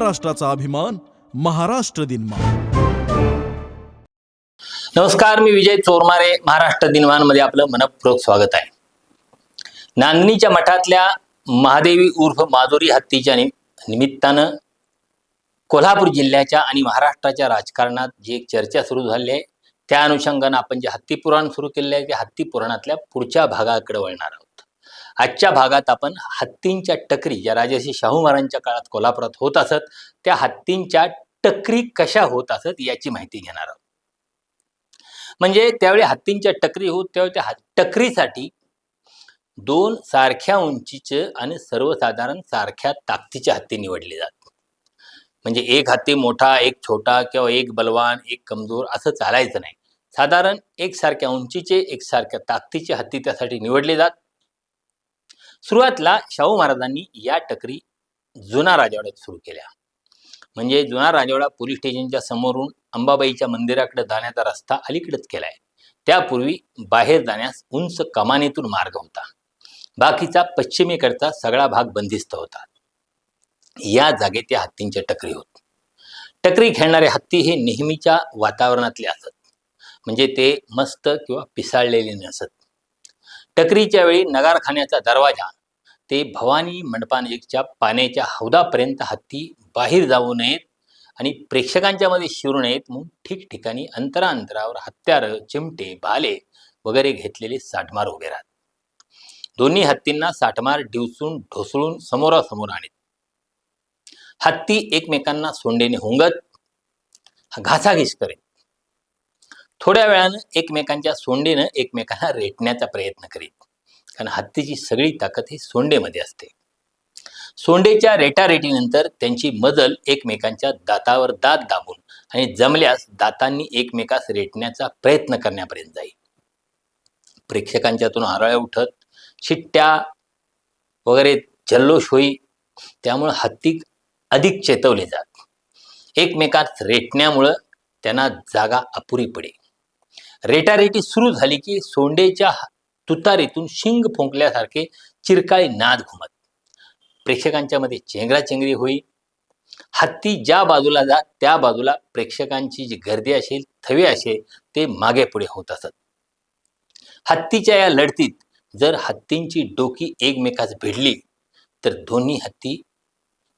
महाराष्ट्राचा अभिमान महाराष्ट्र दिनमान. नमस्कार मी विजय चोरमारे महाराष्ट्र दिनमानमध्ये आपलं मनपूर्वक स्वागत आहे. नांदणीच्या मठातल्या महादेवी उर्फ माधुरी हत्तीच्या निमित्तानं कोल्हापूर जिल्ह्याच्या आणि महाराष्ट्राच्या राजकारणात जी एक चर्चा सुरू झाली आहे त्या अनुषंगानं आपण जे हत्ती पुराण सुरू केले आहे ते हत्ती पुराणातल्या पुढच्या भागाकडे वळणार आहोत. आजच्या भागात आपण हत्तींच्या टकरी ज्या राजर्षी शाहू महाराजांच्या काळात कोल्हापुरात होत असत त्या हत्तींच्या टकरी कशा होत असत याची माहिती घेणार आहोत. म्हणजे त्यावेळी हत्तींच्या टकरी होत त्यावेळी त्या टकरीसाठी दोन सारख्या उंचीचे आणि सर्वसाधारण सारख्या ताकदीचे हत्ती निवडले जातात म्हणजे एक हत्ती मोठा एक छोटा किंवा एक बलवान एक कमजोर असं चालायचं नाही. साधारण एकसारख्या उंचीचे एकसारख्या ताकदीचे हत्ती त्यासाठी निवडले जात. सुरुवातीला शाहू महाराजांनी या टकरी जुना राजवाड्यात सुरू केल्या. म्हणजे जुना राजवाडा पोलीस स्टेशनच्या समोरून अंबाबाईच्या मंदिराकडे जाण्याचा रस्ता अलीकडेच केलाय. त्यापूर्वी बाहेर जाण्यास उंच कमानीतून मार्ग होता. बाकीचा पश्चिमेकडचा सगळा भाग बंदिस्त होता. या जागेत त्या हत्तींच्या टकरी होत. टकरी खेळणारे हत्ती हे नेहमीच्या वातावरणातले असत. म्हणजे ते मस्त किंवा पिसाळलेले नसत. टकरीच्या वेळी नगारखान्याचा दरवाजा ते भवानी मंडपानजीकच्या पाण्याच्या हौदापर्यंत हत्ती बाहेर जाऊ नयेत आणि प्रेक्षकांच्या मध्ये शिरू नयेत म्हणून ठिकठिकाणी अंतरांतरावर हत्यारं चिमटे भाले वगैरे घेतलेले साठमार उभे राहत दोन्ही हत्तींना साठमार डिवचून ढोसळून समोरासमोर आणत. हत्ती एकमेकांना सोंडेने हुंगत घासाघीस करेत. थोड्या वेळानं एकमेकांच्या सोंडेनं एकमेकांना रेटण्याचा प्रयत्न करीत. कारण हत्तीची सगळी ताकद ही सोंडेमध्ये असते. सोंडेच्या रेटारेटीनंतर त्यांची मजल एकमेकांच्या दातावर दात दाबून आणि जमल्यास दातांनी एकमेकास रेटण्याचा प्रयत्न करण्यापर्यंत जाईल प्रेक्षकांच्यातून हरळ्या उठत शिट्ट्या वगैरे जल्लोष होई त्यामुळं हत्ती अधिक चेतवले जात. एकमेकात रेटण्यामुळं त्यांना जागा अपुरी पडे. रेटारेटी सुरू झाली की सोंडेच्या तुतारीतून शिंग फुंकल्यासारखे चिरकाळी नाद घुमत. प्रेक्षकांच्या मध्ये चेंगराचेंगरी होई. हत्ती ज्या बाजूला जा त्या बाजूला प्रेक्षकांची जी गर्दी असेल थवे असेल ते मागे पुढे होत असत. हत्तीच्या या लढतीत जर हत्तींची डोकी एकमेकास भिडली तर दोन्ही हत्ती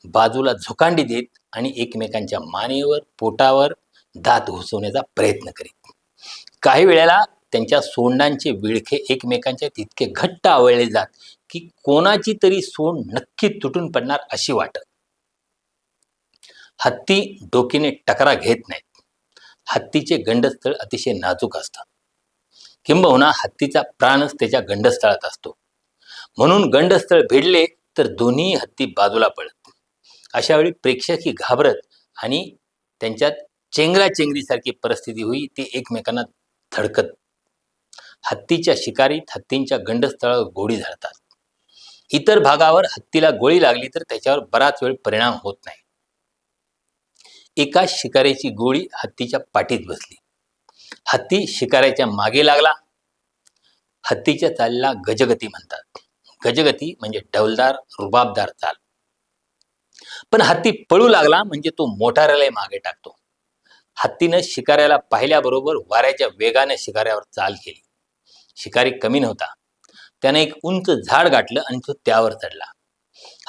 बाजूला झुकांडी देत आणि एकमेकांच्या मानेवर पोटावर दात घुसवण्याचा प्रयत्न करीत. काही वेळेला त्यांच्या सोंडांचे विळखे एकमेकांच्या तितके घट्ट आवळले जात की कोणाची तरी सोंड नक्की तुटून पडणार अशी वाटत. हत्ती डोकीने टकरा घेत नाहीत. हत्तीचे गंडस्थळ अतिशय नाजूक असतात. किंबहुना हत्तीचा प्राणच त्याच्या गंडस्थळात असतो. म्हणून गंडस्थळ भिडले तर दोन्ही हत्ती बाजूला पडत. अशा वेळी प्रेक्षकही घाबरत आणि त्यांच्यात चेंगराचेंगरीसारखी परिस्थिती होई ते एकमेकांना धडकत हत्तीच्या शिकारीत हत्तींच्या गंडस्थळावर गोळी झाडतात. इतर भागावर हत्तीला गोळी लागली तर त्याच्यावर बराच वेळ परिणाम होत नाही. एका शिकारीची गोळी हत्तीच्या पाठीत बसली. हत्ती शिकाऱ्याच्या मागे लागला. हत्तीच्या चालीला गजगती म्हणतात. गजगती म्हणजे डौलदार रुबाबदार चाल. पण हत्ती पळू लागला म्हणजे तो मोटाऱ्याला मागे टाकतो. हत्तीनं शिकाऱ्याला पाहिल्याबरोबर वाऱ्याच्या वेगाने शिकाऱ्यावर चाल केली. शिकारी कमी नव्हता. त्याने एक उंच झाड गाठलं आणि तो त्यावर चढला.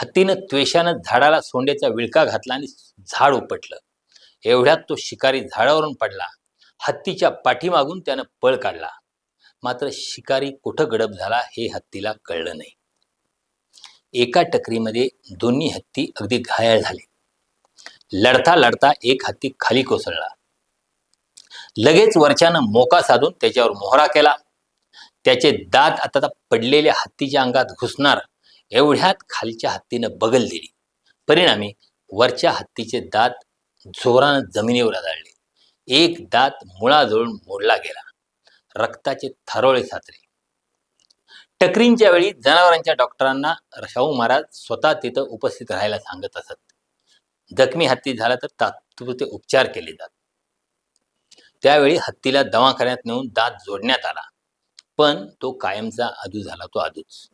हत्तीनं त्वेषानं झाडाला सोंडेचा विळका घातला आणि झाड उपटलं. एवढ्यात तो शिकारी झाडावरून पडला. हत्तीच्या पाठीमागून त्यानं पळ काढला. मात्र शिकारी कुठं गडप झाला हे हत्तीला कळलं नाही. एका टकरीमध्ये दोन्ही हत्ती अगदी घायाळ झाले. लढता लढता एक हत्ती खाली कोसळला. लगेच वरच्यानं मोका साधून त्याच्यावर मोहरा केला. त्याचे दात आता पडलेल्या हत्तीच्या अंगात घुसणार एवढ्यात खालच्या हत्तीनं बगल दिली. परिणामी वरच्या हत्तीचे दात जोरानं जमिनीवर आदळले. एक दात मुळाजवळून मोडला गेला. रक्ताचे थरोळे साचले. टकरींच्या वेळी जनावरांच्या डॉक्टरांना शाहू महाराज स्वतः तिथं उपस्थित राहायला सांगत असत. जखमी हत्ती झाला तर तात्पुरते उपचार केले जात त्यावेळी हत्तीला दवाखान्यात नेऊन दात जोडण्यात आला. पण तो कायमचा आदू झाला तो आदूच.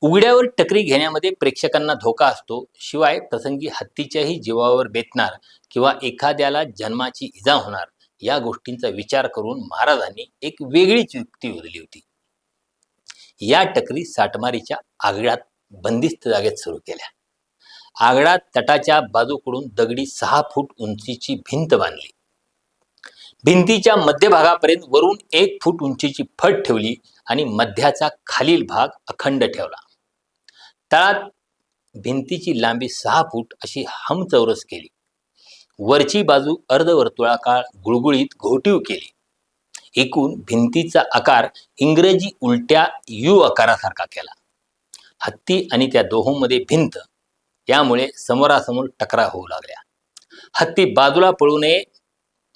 उघड्यावर टकरी घेण्यामध्ये प्रेक्षकांना धोका असतो शिवाय प्रसंगी हत्तीच्याही जीवावर बेतणार किंवा एखाद्याला जन्माची इजा होणार या गोष्टींचा विचार करून महाराजांनी एक वेगळीच युक्ती उदली होती. या टकरी साठमारीच्या आगळ्यात बंदिस्त जागेत सुरू केल्या. आगळात तटाच्या बाजूकडून दगडी सहा फूट उंचीची भिंत बांधली. भिंतीच्या मध्यभागापर्यंत वरून एक फूट उंचीची फट ठेवली आणि मध्याचा खालील भाग अखंड ठेवला. तळात भिंतीची लांबी सहा फूट अशी हमचौरस केली. वरची बाजू अर्धवर्तुळाकाळ गुळगुळीत घोटीव केली. एकूण भिंतीचा आकार इंग्रजी उलट्या यू आकारासारखा केला. हत्ती आणि त्या दोहोंमध्ये भिंत यामुळे समोरासमोर टकरा होऊ लागल्या. हत्ती बाजूला पळू नये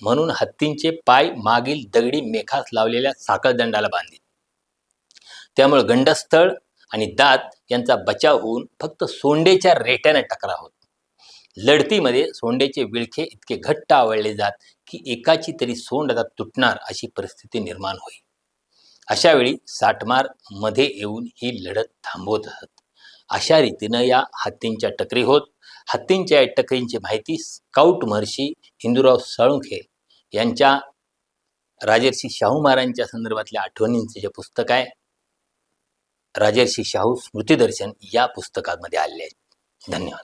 म्हणून हत्तींचे पाय मागील दगडी मेखास लावलेल्या साखळदंडाला बांधले. त्यामुळे गंडस्थळ आणि दात यांचा बचाव होऊन फक्त सोंडेच्या रेट्याने टकरा होत. लढतीमध्ये सोंडेचे विळखे इतके घट्ट आवळले जात की एकाची तरी सोंड आता तुटणार अशी परिस्थिती निर्माण होई अशा वेळी साठमारमध्ये येऊन ही लढत थांबवत असत. अशा रीतीनं या हत्तींच्या टकरी होत. हत्तींच्या या टकरींची माहिती स्काउट महर्षी हिंदूराव साळुंखे यांच्या राजर्षी शाहू महाराजांच्या संदर्भातल्या आठवणींचं जे पुस्तक आहे. राजर्षी शाहू स्मृतिदर्शन या पुस्तकामध्ये आले आहे धन्यवाद.